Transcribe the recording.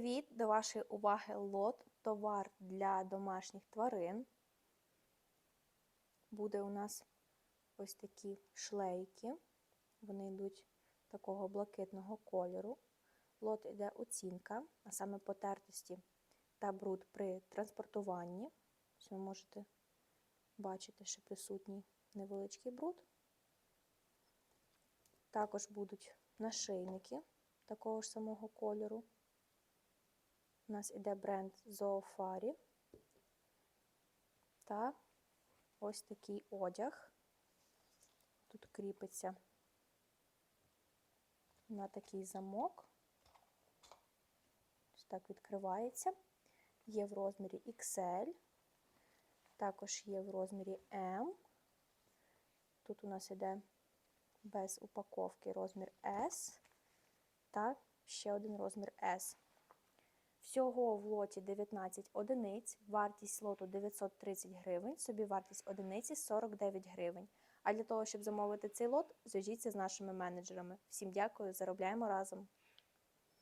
Привіт! До вашої уваги лот товар для домашніх тварин. Буде у нас ось такі шлейки. Вони йдуть такого блакитного кольору. Лот йде оцінка, а саме потертості та бруд при транспортуванні. Ось ви можете бачити, що присутній невеличкий бруд. Також будуть нашийники такого ж самого кольору. У нас іде бренд Зоофарі та ось такий одяг. Тут кріпиться на такий замок. Ось так відкривається. Є в розмірі XL, також є в розмірі M. Тут у нас іде без упаковки розмір S та ще один розмір S. Всього в лоті 19 одиниць, вартість лоту 930 гривень, собі вартість одиниці 49 гривень. А для того, щоб замовити цей лот, зв'яжіться з нашими менеджерами. Всім дякую, заробляємо разом!